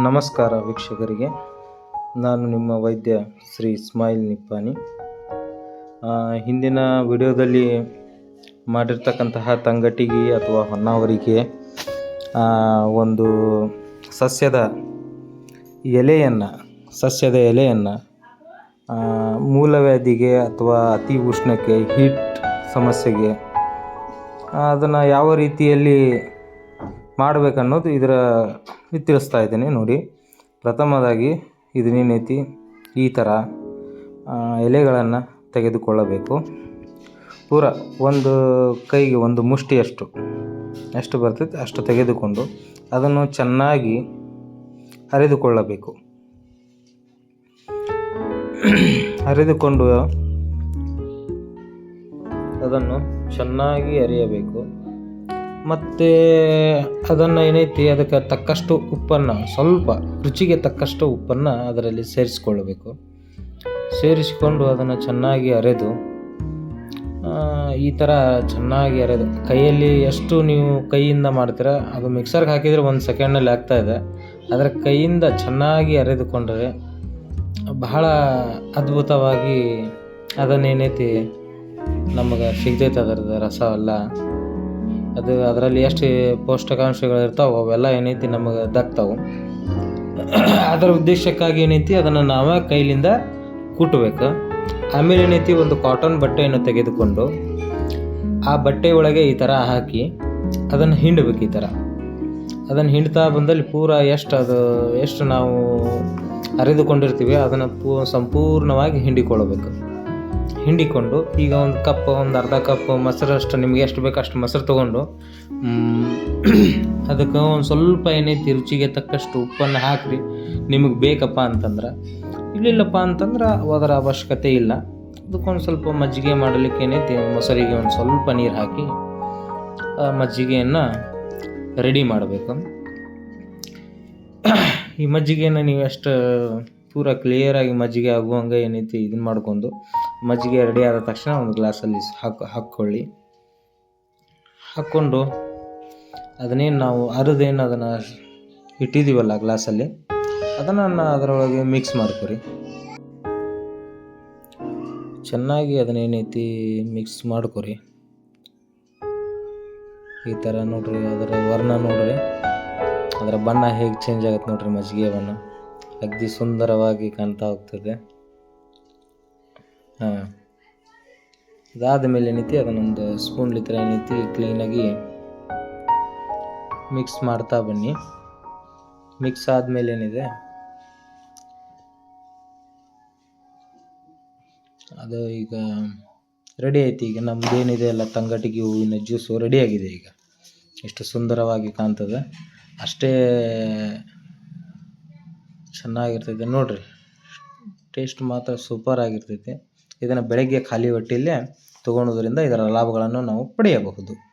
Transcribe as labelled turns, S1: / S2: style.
S1: ನಮಸ್ಕಾರ ವೀಕ್ಷಕರಿಗೆ. ನಾನು ನಿಮ್ಮ ವೈದ್ಯ ಶ್ರೀ ಇಸ್ಮಾಯಿಲ್ ನಿಪ್ಪಾನಿ. ಹಿಂದಿನ ವಿಡಿಯೋದಲ್ಲಿ ಮಾಡಿರ್ತಕ್ಕಂತಹ ತಂಗಟಿಗೆ ಅಥವಾ ಹೊನ್ನಾವರಿಗೆ ಒಂದು ಸಸ್ಯದ ಎಲೆಯನ್ನು ಸಸ್ಯದ ಎಲೆಯನ್ನು ಮೂಲವ್ಯಾಧಿಗೆ ಅಥವಾ ಅತಿ ಉಷ್ಣಕ್ಕೆ ಹೀಟ್ ಸಮಸ್ಯೆಗೆ ಅದನ್ನು ಯಾವ ರೀತಿಯಲ್ಲಿ ಮಾಡಬೇಕನ್ನೋದು ಇದರ ತಿಳಿಸ್ತಾ ಇದ್ದೀನಿ ನೋಡಿ. ಪ್ರಥಮದಾಗಿ ಇದನ್ನೇನೈತಿ ಈ ಥರ ಎಲೆಗಳನ್ನು ತೆಗೆದುಕೊಳ್ಳಬೇಕು. ಪೂರ ಒಂದು ಕೈಗೆ ಒಂದು ಮುಷ್ಟಿಯಷ್ಟು ಎಷ್ಟು ಬರ್ತೈತೆ, ಅಷ್ಟು ತೆಗೆದುಕೊಂಡು ಅದನ್ನು ಚೆನ್ನಾಗಿ ಅರೆದುಕೊಳ್ಳಬೇಕು ಅರೆದುಕೊಂಡು ಅದನ್ನು ಚೆನ್ನಾಗಿ ಅರಿಯಬೇಕು ಮತ್ತು ಅದನ್ನು ಏನೈತಿ, ಅದಕ್ಕೆ ತಕ್ಕಷ್ಟು ಉಪ್ಪನ್ನು, ಸ್ವಲ್ಪ ರುಚಿಗೆ ತಕ್ಕಷ್ಟು ಉಪ್ಪನ್ನು ಅದರಲ್ಲಿ ಸೇರಿಸ್ಕೊಳ್ಬೇಕು. ಸೇರಿಸಿಕೊಂಡು ಅದನ್ನು ಚೆನ್ನಾಗಿ ಅರೆದು ಈ ಥರ ಚೆನ್ನಾಗಿ ಅರೆದು, ಕೈಯಲ್ಲಿ ಎಷ್ಟು ನೀವು ಕೈಯಿಂದ ಮಾಡ್ತೀರ, ಅದು ಮಿಕ್ಸರ್ಗೆ ಹಾಕಿದರೆ ಒಂದು ಸೆಕೆಂಡಲ್ಲಿ ಆಗ್ತಾಯಿದೆ ಆದರೆ ಕೈಯಿಂದ ಚೆನ್ನಾಗಿ ಅರೆದುಕೊಂಡರೆ ಬಹಳ ಅದ್ಭುತವಾಗಿ ಅದನ್ನೇನೈತಿ, ನಮಗೆ ಸಿಗ್ತೈತೆ ಅದರದ್ದು ರಸ ಅದು ಅದರಲ್ಲಿ ಎಷ್ಟು ಪೌಷ್ಟಿಕಾಂಶಗಳು ಇರ್ತಾವೆ ಅವೆಲ್ಲ ಏನೈತಿ ನಮಗೆ ದಕ್ತಾವೆ. ಅದರ ಉದ್ದೇಶಕ್ಕಾಗಿ ಏನೈತಿ ಅದನ್ನು ನಾವೇ ಕೈಲಿಂದ ಕುಟ್ಟಬೇಕು ಆಮೇಲೆ ಏನೈತಿ ಒಂದು ಕಾಟನ್ ಬಟ್ಟೆಯನ್ನು ತೆಗೆದುಕೊಂಡು ಆ ಬಟ್ಟೆ ಒಳಗೆ ಈ ಥರ ಹಾಕಿ ಅದನ್ನು ಹಿಂಡಬೇಕು ಈ ಥರ ಅದನ್ನು ಹಿಂಡ್ತಾ ಬಂದಲ್ಲಿ ಪೂರ ಎಷ್ಟು ಅದು ಎಷ್ಟು ನಾವು ಅರಿದುಕೊಂಡಿರ್ತೀವಿ ಅದನ್ನು ಪೂ ಸಂಪೂರ್ಣವಾಗಿ ಹಿಂಡಿಕೊಳ್ಳಬೇಕು. ಹಿಂಡಿಕೊಂಡು ಈಗ ಒಂದು ಕಪ್, ಒಂದು ಅರ್ಧ ಕಪ್ ಮೊಸರಷ್ಟು ನಿಮಗೆ ಎಷ್ಟು ಬೇಕು ಅಷ್ಟು ಮೊಸರು ತೊಗೊಂಡು ಅದಕ್ಕೆ ಒಂದು ಸ್ವಲ್ಪ ಏನೈತಿ ರುಚಿಗೆ ತಕ್ಕಷ್ಟು ಉಪ್ಪನ್ನು ಹಾಕ್ರಿ. ನಿಮಗೆ ಬೇಕಪ್ಪ ಅಂತಂದ್ರೆ. ಇಲ್ಲಿಲ್ಲಪ್ಪ ಅಂತಂದ್ರೆ ಅದರ ಅವಶ್ಯಕತೆ ಇಲ್ಲ. ಅದಕ್ಕೊಂದು ಸ್ವಲ್ಪ ಮಜ್ಜಿಗೆ ಮಾಡಲಿಕ್ಕೆ ಏನೈತಿ ಮೊಸರಿಗೆ ಒಂದು ಸ್ವಲ್ಪ ನೀರು ಹಾಕಿ, ಆ ಮಜ್ಜಿಗೆಯನ್ನು ರೆಡಿ ಮಾಡಬೇಕು. ಈ ಮಜ್ಜಿಗೆಯನ್ನು ನೀವು ಎಷ್ಟು ಪೂರ ಕ್ಲಿಯರಾಗಿ ಮಜ್ಜಿಗೆ ಆಗುವಂಗೆ ಏನೈತಿ ಇದನ್ನ ಮಾಡ್ಕೊಂಡು ಮಜ್ಜಿಗೆ ರೆಡಿ ಆದ ತಕ್ಷಣ ಒಂದು ಗ್ಲಾಸಲ್ಲಿ ಹಾಕಿ, ಹಾಕ್ಕೊಳ್ಳಿ. ಹಾಕ್ಕೊಂಡು ಅದನ್ನೇನು ನಾವು ಅರದೇನು ಅದನ್ನು ಇಟ್ಟಿದ್ದೀವಲ್ಲ ಗ್ಲಾಸಲ್ಲಿ ಅದನ್ನು ಅದರೊಳಗೆ ಮಿಕ್ಸ್ ಮಾಡ್ಕೊರಿ. ಚೆನ್ನಾಗಿ ಅದನ್ನೇನೈತಿ ಮಿಕ್ಸ್ ಮಾಡ್ಕೊರಿ. ಈ ಥರ ನೋಡ್ರಿ ಅದರ ವರ್ಣ ನೋಡ್ರಿ. ಅದರ ಬಣ್ಣ ಹೇಗೆ ಚೇಂಜ್ ಆಗುತ್ತೆ ನೋಡ್ರಿ ಮಜ್ಜಿಗೆ ಬಣ್ಣ. ಅಗದಿ ಸುಂದರವಾಗಿ ಕಾಣ್ತಾ ಹೋಗ್ತದೆ. ಹಾಂ. ಇದಾದ ಮೇಲೆ ಏನೈತಿ ಅದನ್ನೊಂದು ಸ್ಪೂನ್ ಥರ ಏನೈತಿ ಕ್ಲೀನಾಗಿ ಮಿಕ್ಸ್ ಮಾಡ್ತಾ ಬನ್ನಿ. ಮಿಕ್ಸ್ ಆದಮೇಲೆ ಏನಿದೆ? ಅದು ಈಗ ರೆಡಿ ಆಯ್ತು. ಈಗ ನಮ್ದು ಏನಿದೆ ಎಲ್ಲ ತಂಗಟಿಗೆ ಹೂವಿನ ಜ್ಯೂಸು ಆಗಿದೆ ಈಗ. ಎಷ್ಟು ಸುಂದರವಾಗಿ ಕಾಣ್ತದೆ. ಅಷ್ಟೇ ಚೆನ್ನಾಗಿರ್ತೈತೆ. ನೋಡಿರಿ ಟೇಸ್ಟ್ ಮಾತ್ರ ಸೂಪರ್ ಆಗಿರ್ತೈತೆ. ಇದನ್ನು ಬೆಳಗ್ಗೆ ಖಾಲಿ ಹೊಟ್ಟೆಯಲ್ಲೇ ತೊಗೊಳೋದ್ರಿಂದ ಇದರ ಲಾಭಗಳನ್ನು ನಾವು ಪಡೆಯಬಹುದು.